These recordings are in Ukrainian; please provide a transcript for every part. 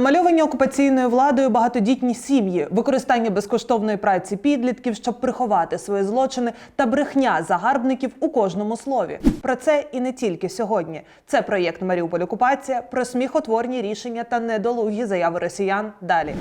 Намальовані окупаційною владою багатодітні сім'ї, використання безкоштовної праці підлітків, щоб приховати свої злочини та брехня загарбників у кожному слові. Про це і не тільки сьогодні. Це проєкт Маріуполь Окупація про сміхотворні рішення та недолугі заяви росіян. Далі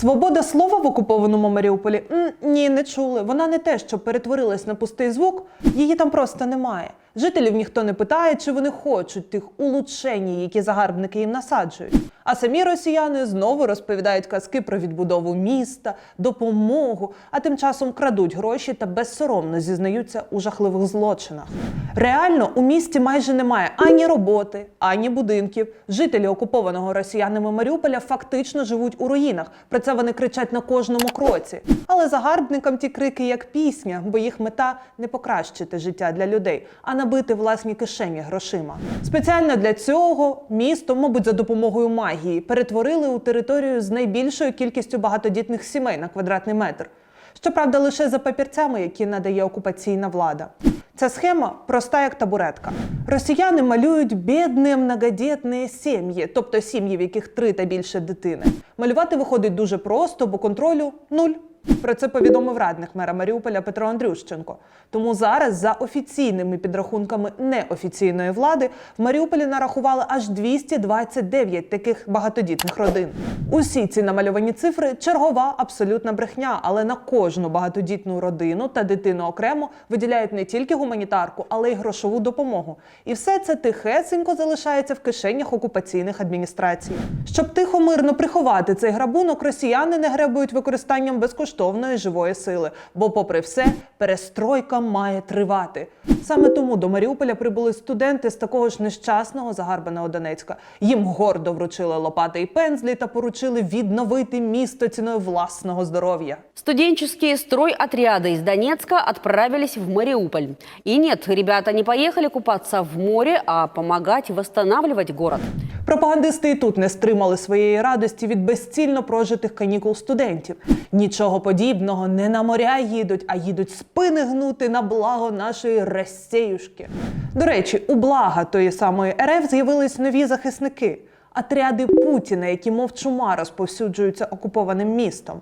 свобода слова в окупованому Маріуполі М, ні, не чули. Вона не те, що перетворилась на пустий звук. Її там просто немає. Жителів ніхто не питає, чи вони хочуть тих улучшень, які загарбники їм насаджують. А самі росіяни знову розповідають казки про відбудову міста, допомогу, а тим часом крадуть гроші та безсоромно зізнаються у жахливих злочинах. Реально у місті майже немає ані роботи, ані будинків. Жителі окупованого росіянами Маріуполя фактично живуть у руїнах. Про це вони кричать на кожному кроці. Але загарбникам ті крики як пісня, бо їх мета не покращити життя для людей, а набити власні кишені грошима. Спеціально для цього місто, мабуть, за допомогою магії, перетворили у територію з найбільшою кількістю багатодітних сімей на квадратний метр. Щоправда, лише за папірцями, які надає окупаційна влада. Ця схема проста як табуретка. Росіяни малюють бідні многодітні сім'ї, тобто сім'ї, в яких три та більше дитини. Малювати виходить дуже просто, бо контролю нуль. Про це повідомив радник мера Маріуполя Петро Андрющенко. Тому зараз, за офіційними підрахунками неофіційної влади, в Маріуполі нарахували аж 229 таких багатодітних родин. Усі ці намальовані цифри чергова абсолютна брехня, але на кожну багатодітну родину та дитину окремо виділяють не тільки гуманітарку, але й грошову допомогу. І все це тихесенько залишається в кишенях окупаційних адміністрацій. Щоб тихо мирно приховати цей грабунок, росіяни не гребують використанням безкоштовної живої сили. Бо, попри все, перестройка має тривати. Саме тому до Маріуполя прибули студенти з такого ж нещасного загарбаного Донецька. Їм гордо вручили лопати і пензлі та поручили відновити місто ціною власного здоров'я. Студенческие стройотряды из Донецка отправились в Мариуполь. И нет, ребята не поехали купаться в море, а помогать восстанавливать город. Пропагандисти і тут не стримали своєї радості від безцільно прожитих канікул студентів. Нічого подібного не на моря їдуть, а їдуть спини гнути на благо нашої Росіюшки. До речі, у блага тої самої РФ з'явились нові захисники отряди Путіна, які мов чума розповсюджуються окупованим містом.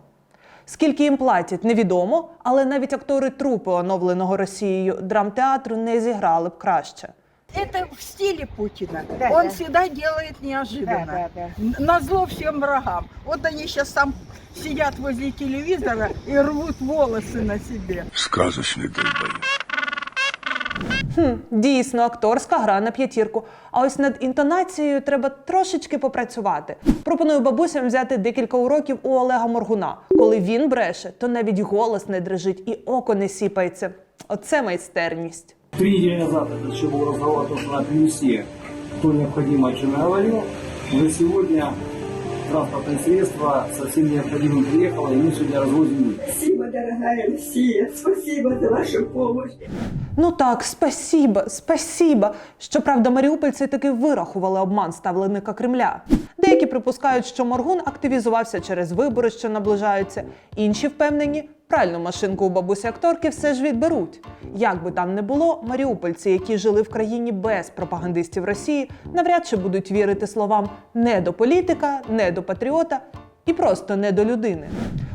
Скільки їм платять, невідомо, але навіть актори трупи оновленого Росією драмтеатру не зіграли б краще Это в стиле Путина. Да, Он да. всегда делает неожиданно. Да, да, Н- На зло всем врагам. Вот они сейчас там сидят возле телевизора и рвут волосы на себе. Сказочный долбоеб. Дійсно, акторська гра на п'ятірку. А ось над інтонацією треба трошечки попрацювати. Пропоную бабусям взяти декілька уроків у Олега Моргуна. Коли він бреше, то навіть голос не дрижить і око не сіпається. Оце майстерність. Три недели назад это еще был разговор о том, что надо принести то необходимое, о чем я говорил. Уже сегодня транспортное средство со всем необходимым приехало, и мы сегодня развозим Спасибо, дорогая Россия. Спасибо за вашу помощь. Ну так, спасіба, спасіба. Щоправда, маріупольці таки вирахували обман ставленика Кремля. Деякі припускають, що Моргун активізувався через вибори, що наближаються. Інші впевнені, пральну машинку у бабусі акторки все ж відберуть. Як би там не було, маріупольці, які жили в країні без пропагандистів Росії, навряд чи будуть вірити словам не до політика, не до патріота і просто не до людини.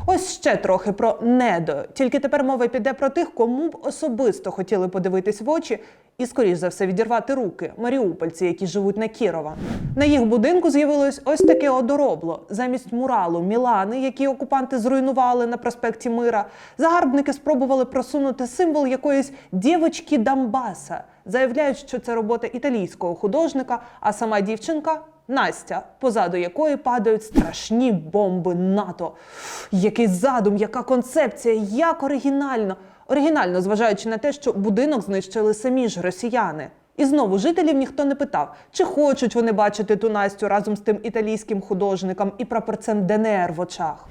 Ось ще трохи про недо. Тільки тепер мова піде про тих, кому б особисто хотіли подивитись в очі і, скоріш за все, відірвати руки маріупольці, які живуть на Кірова. На їх будинку з'явилось ось таке одоробло. Замість муралу Мілани, які окупанти зруйнували на проспекті Мира, загарбники спробували просунути символ якоїсь дівочки Донбаса. Заявляють, що це робота італійського художника, а сама дівчинка Настя, позаду якої падають страшні бомби НАТО. Який задум, яка концепція, як оригінально. Оригінально, зважаючи на те, що будинок знищили самі ж росіяни. І знову жителів ніхто не питав, чи хочуть вони бачити ту Настю разом з тим італійським художником і прапорцем ДНР в очах.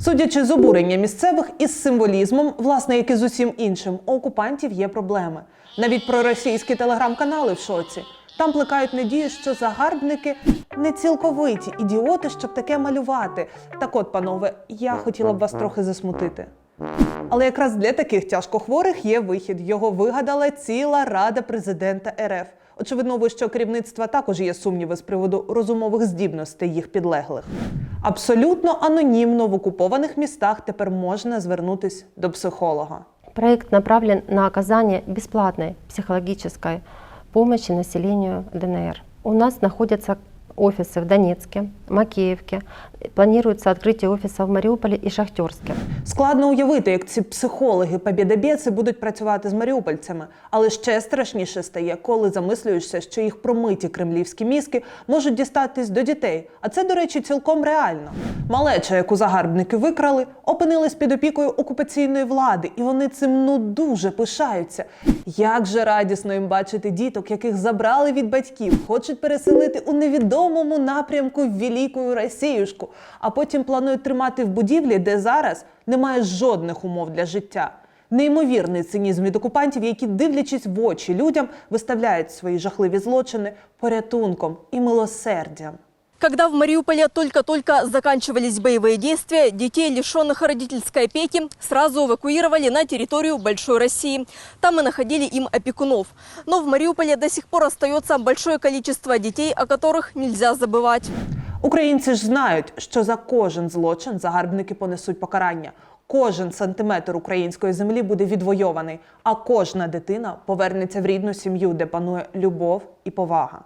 Судячи з обурення місцевих із символізмом, власне, як і з усім іншим, у окупантів є проблеми. Навіть проросійські телеграм-канали в шоці. Там плекають надію, що загарбники не цілковиті ідіоти, щоб таке малювати. Так от, панове, я хотіла б вас трохи засмутити. Але якраз для таких тяжкохворих є вихід. Його вигадала ціла рада президента РФ. Очевидно, вищого керівництва також є сумніви з приводу розумових здібностей їх підлеглих. Абсолютно анонімно в окупованих містах тепер можна звернутись до психолога. Проект направлен на оказание бесплатной психологической помощи населению ДНР. У нас находятся офисы в Донецке, Макеевке. Планируется открытие офиса в Мариуполе и Шахтерске. Складно уявити, як ці психологи побєдобєси будуть працювати з маріупольцями, але ще страшніше стає, коли замислюєшся, що їх промиті кремлівські мізки можуть дістатись до дітей. А це, до речі, цілком реально. Малеча, яку загарбники викрали, опинилась під опікою окупаційної влади, і вони цим ну дуже пишаються. Як же радісно їм бачити діток, яких забрали від батьків, хочуть переселити у невідомому напрямку в Велику Росіюшку, а потім планують тримати в будівлі, де зараз немає жодних умов для життя. Неймовірний цинізм від окупантів, які, дивлячись в очі людям, виставляють свої жахливі злочини порятунком і милосердям. Когда в Мариуполе только-только заканчивались боевые действия, детей, лишенных родительской опеки, сразу эвакуировали на территорию Большой России. Там и находили им опекунов. Но в Мариуполе до сих пор остается большое количество детей, о которых нельзя забывать. Українці ж знають, що за кожен злочин загарбники понесуть покарання. Кожен сантиметр української землі буде відвойований, а кожна дитина повернеться в рідну сім'ю, де панує любов і повага.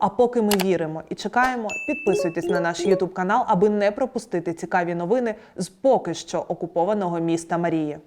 А поки ми віримо і чекаємо, підписуйтесь на наш Ютуб канал, аби не пропустити цікаві новини з поки що окупованого міста Марії.